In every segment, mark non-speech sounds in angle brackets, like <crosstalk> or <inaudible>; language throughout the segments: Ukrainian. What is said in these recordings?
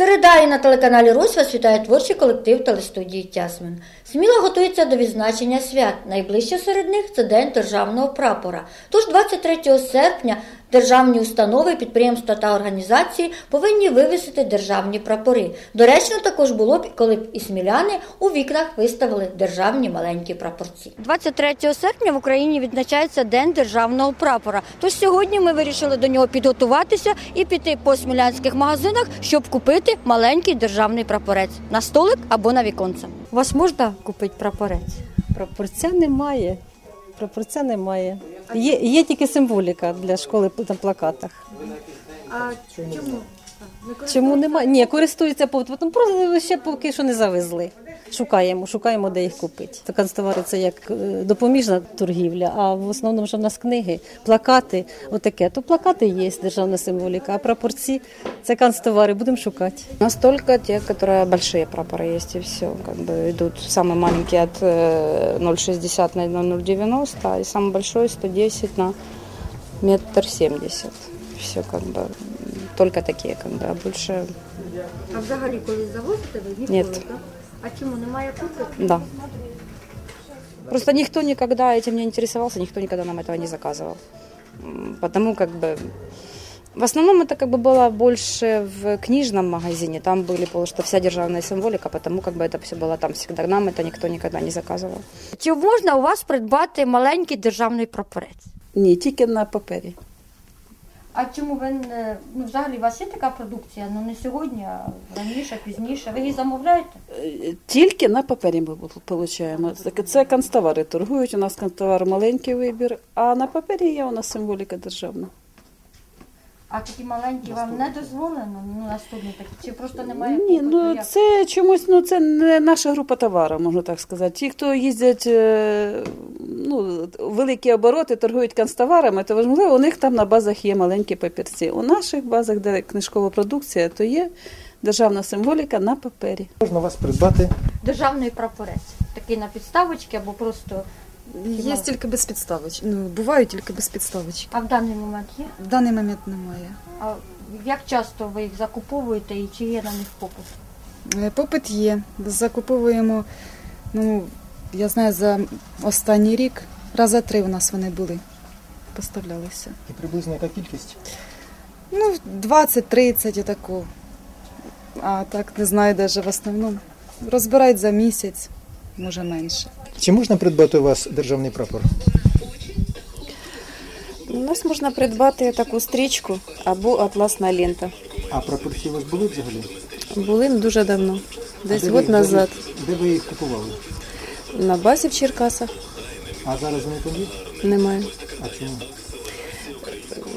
Середа і на телеканалі Русь вас вітає творчий колектив телестудії Тясмин. Сміла готується до відзначення свят. Найближче серед них це День державного прапора. Тож 23 серпня державні установи, підприємства та організації повинні вивісити державні прапори. Доречно також було б, коли б і сміляни у вікнах виставили державні маленькі прапорці. 23 серпня в Україні відзначається День державного прапора. Тож сьогодні ми вирішили до нього підготуватися і піти по смілянських магазинах, щоб купити маленький державний прапорець на столик або на віконце. У вас можна купити прапорець? Прапорця немає. Прапорця немає. Є, є тільки символіка для школи на плакатах. А чому? Чому немає? Ні, користуються попитом, просто ще поки що не завезли Шукаємо, шукаємо, де їх купити. То канцтовари це як е, допоміжна торгівля, а в основному що в нас книги, плакати, отаке. То плакати є державна символіка, а прапорці це канцтовари, будемо шукати. У нас только те, которые большие прапоры есть, и все. Как бы идут самые маленькие от э, 0,60 на 0,90, и самый большой 110 на метр семьдесят. Все как бы м, только такие, как бы, а больше А взагалі колись завозите ви Ні. так? А чому немає купити? да. Просто никто никогда этим не интересовался, никто никогда нам этого не заказывал. М, Потому как бы в основном это как бы было больше в книжном магазине, там были, потому что вся державная символика, потому как бы это все было там всегда. Нам это никто никогда не заказывал. Чи можна у вас придбати маленький державний прапорець? Ні, тільки на папері. А чому ви не ну взагалі у вас є така продукція? Ну не сьогодні, а раніше, пізніше. Ви її замовляєте? Е, Тільки на папері ми отримуємо. Це канцтовари торгують, у нас канцтовар маленький вибір, а на папері є у нас символіка державна. А такі маленькі вам не дозволено? Ну наступні такі чи просто немає? Ні, ну Як? це чомусь, ну це не наша група товару, можна так сказати. Ті, хто їздять е, ну, великі обороти, торгують канцтоварами, то можливо, у них там на базах є маленькі папірці. У наших базах, де книжкова продукція, то є державна символіка на папері. Можна у вас придбати Державний прапорець. Такий на підставочці або просто. Є тільки без підставочки. Ну, бувають тільки без підставочки. А в даний момент є? В даний момент немає. А як часто ви їх закуповуєте і чи є на них попит? Е, Попит є. Закуповуємо, ну, я знаю, за останній рік раза три у нас вони були. Поставлялися. і приблизно яка кількість? Ну, 20-30 отаку. А так не знаю, навіть в основному. Розбирають за місяць, може менше. Чи можна придбати у вас державний прапор? У нас можна придбати таку стрічку або атласна лента. А прапорці у вас були взагалі? Були дуже давно, десь А де год ви- назад, Де ви, де ви їх купували? На базі в Черкасах. А зараз вони є? Немає. А чому?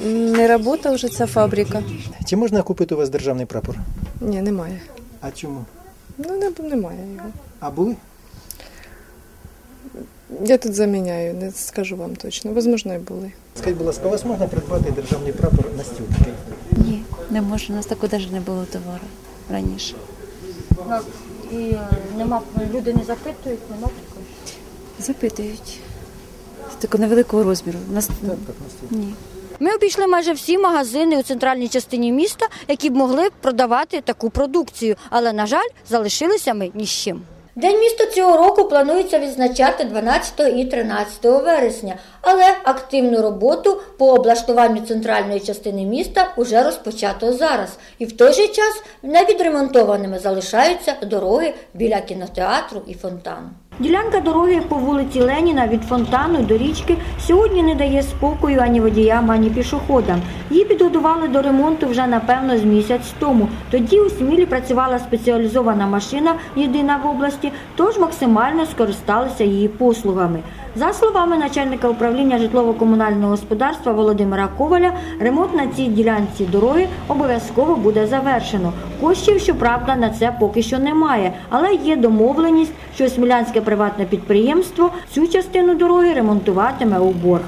Не робота вже ця фабрика. Чи можна купити у вас державний прапор? Ні, немає. А чому? Ну, не, немає його. А були? Я тут заміняю, не скажу вам точно. Можливо, і були. Скажіть, будь ласка, у вас можна придбати державний прапор на стіл такий? Ні, не можна. У нас такого навіть не було товару раніше. І е, нема люди не запитують, нема такої. Запитують. Тако невеликого розміру. Нас ні. Ми обійшли майже всі магазини у центральній частині міста, які б могли продавати таку продукцію, але, на жаль, залишилися ми ні з чим. День міста цього року планується відзначати 12 і 13 вересня, але активну роботу по облаштуванню центральної частини міста уже розпочато зараз. І в той же час невідремонтованими залишаються дороги біля кінотеатру і фонтану. Ділянка дороги по вулиці Леніна від фонтану до річки сьогодні не дає спокою ані водіям, ані пішоходам. Її підготували до ремонту вже напевно з місяць тому. Тоді у Смілі працювала спеціалізована машина, єдина в області, тож максимально скористалися її послугами. За словами начальника управління житлово-комунального господарства Володимира Коваля, ремонт на цій ділянці дороги обов'язково буде завершено. Коштів, щоправда, на це поки що немає, але є домовленість, що смілянське приватне підприємство цю частину дороги ремонтуватиме у борг.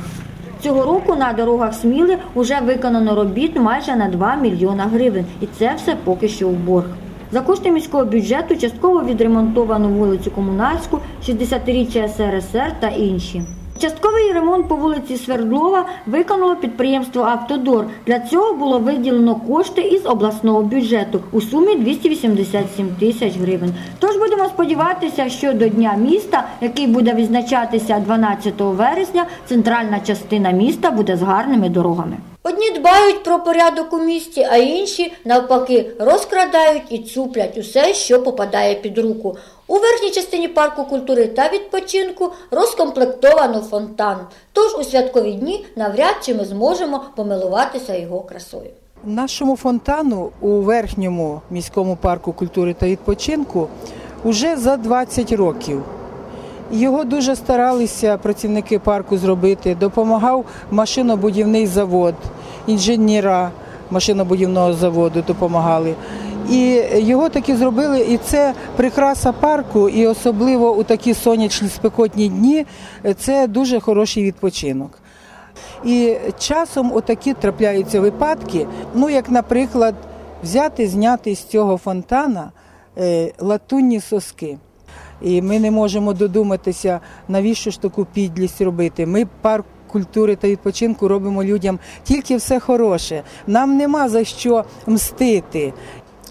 Цього року на дорогах Сміли вже виконано робіт майже на 2 мільйона гривень, і це все поки що у борг. За кошти міського бюджету частково відремонтовано вулицю Комунальську, 60-річчя СРСР та інші. Частковий ремонт по вулиці Свердлова виконало підприємство Автодор. Для цього було виділено кошти із обласного бюджету у сумі 287 тисяч гривень. Тож будемо сподіватися, що до Дня міста, який буде відзначатися 12 вересня, центральна частина міста буде з гарними дорогами. Одні дбають про порядок у місті, а інші, навпаки, розкрадають і цуплять усе, що попадає під руку. У верхній частині парку культури та відпочинку розкомплектовано фонтан. Тож у святкові дні навряд чи ми зможемо помилуватися його красою. Нашому фонтану у верхньому міському парку культури та відпочинку вже за 20 років. Його дуже старалися працівники парку зробити. Допомагав машинобудівний завод, інженера машинобудівного заводу допомагали. І його таки зробили, і це прикраса парку, і особливо у такі сонячні спекотні дні це дуже хороший відпочинок. І часом отакі трапляються випадки, ну як, наприклад, взяти, зняти з цього фонтана е, латунні соски. І ми не можемо додуматися, навіщо ж таку підлість робити. Ми парк культури та відпочинку робимо людям тільки все хороше. Нам нема за що мстити.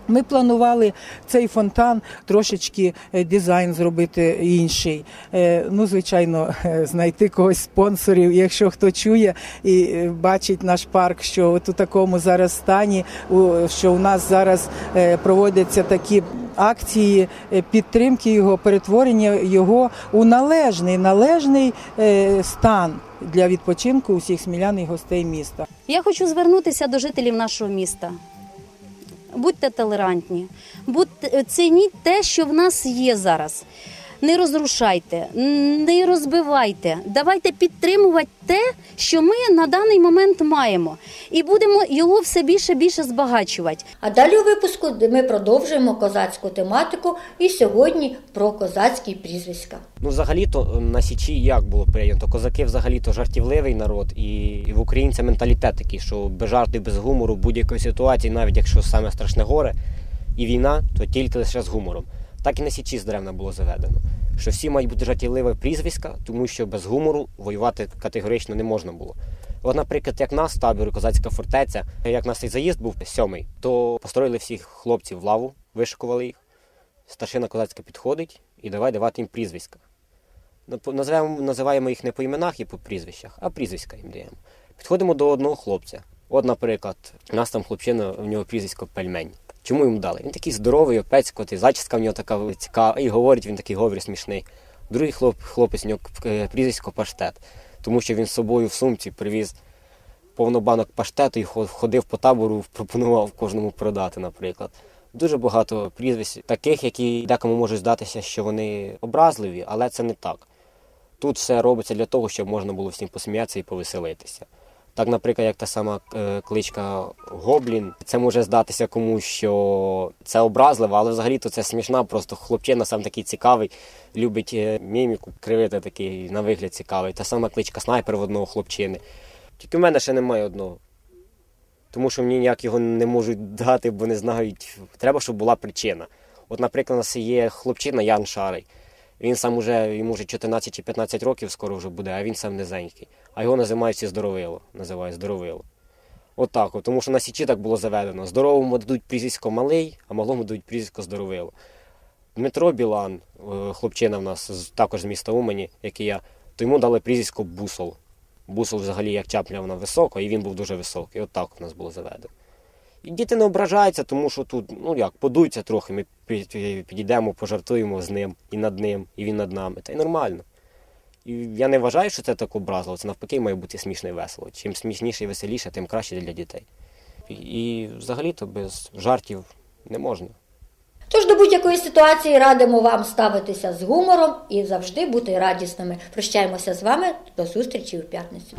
Ми планували цей фонтан трошечки е, дизайн зробити інший. Е, Ну, звичайно, е, знайти когось спонсорів. Якщо хто чує і бачить наш парк, що от у такому зараз стані, що у нас зараз проводяться такі акції підтримки його, перетворення його у належний, належний стан для відпочинку усіх смілян і гостей міста. Я хочу звернутися до жителів нашого міста. Будьте толерантні, будьте цініть те, що в нас є зараз. Не розрушайте, не розбивайте. Давайте підтримувати те, що ми на даний момент маємо, і будемо його все більше більше збагачувати. А далі у випуску ми продовжуємо козацьку тематику і сьогодні про козацькі прізвиська. Ну, взагалі-то на Січі як було прийнято? Козаки взагалі-то жартівливий народ, і, і в українця менталітет такий, що без жартів, без гумору, будь-якої ситуації, навіть якщо саме страшне горе і війна, то тільки лише з гумором. Так і на Січі здревна було заведено. Що всі мають бути жартівливі прізвиська, тому що без гумору воювати категорично не можна було. От, наприклад, як нас, табір Козацька фортеця, як нас цей заїзд був сьомий, то построїли всіх хлопців в лаву, вишикували їх. Старшина козацька підходить і давай давати їм прізвиська. Називаємо, називаємо їх не по іменах і по прізвищах, а прізвиська їм даємо. Підходимо до одного хлопця. От, наприклад, у нас там хлопчина, у нього прізвисько пельмень. Чому йому дали? Він такий здоровий, опецькотий, зачіска в нього така цікава, і говорить він такий говорить смішний. Другий хлоп, хлопець у нього е, прізвисько паштет, тому що він з собою в сумці привіз повно банок паштету і ходив по табору, <laughs> пропонував кожному продати, наприклад. Дуже багато прізвищ, таких, які декому можуть здатися, що вони образливі, але це не так. Тут все робиться для того, щоб можна було всім посміятися і повеселитися. Так, наприклад, як та сама е, кличка Гоблін, це може здатися комусь, що це образливо, але взагалі-то це смішна, просто хлопчина сам такий цікавий, любить е, міміку, кривити такий на вигляд цікавий. Та сама кличка снайпер в одного хлопчини. Тільки в мене ще немає одного. Тому що мені ніяк його не можуть дати, бо не знають. Треба, щоб була причина. От, наприклад, у нас є хлопчина Ян Шарий. Він сам уже йому вже 14 чи 15 років скоро вже буде, а він сам низенький. А його називають всі здоровило. Називають здоровило. Отак, от, тому що на Січі так було заведено. Здоровому дадуть прізвисько малий, а малому дадуть прізвисько здоровило. Дмитро Білан, е, хлопчина в нас також з міста Умані, як і я, то йому дали прізвисько Бусол. Бусол взагалі як чапля вона висока, і він був дуже високий. От так у нас було заведено. Діти не ображаються, тому що тут, ну як, подуються трохи, ми підійдемо, пожартуємо з ним і над ним, і він над нами. Та й нормально. І я не вважаю, що це так образливо. Це навпаки має бути смішно і весело. Чим смішніше і веселіше, тим краще для дітей. І взагалі-то без жартів не можна. Тож до будь-якої ситуації радимо вам ставитися з гумором і завжди бути радісними. Прощаємося з вами до зустрічі у п'ятницю.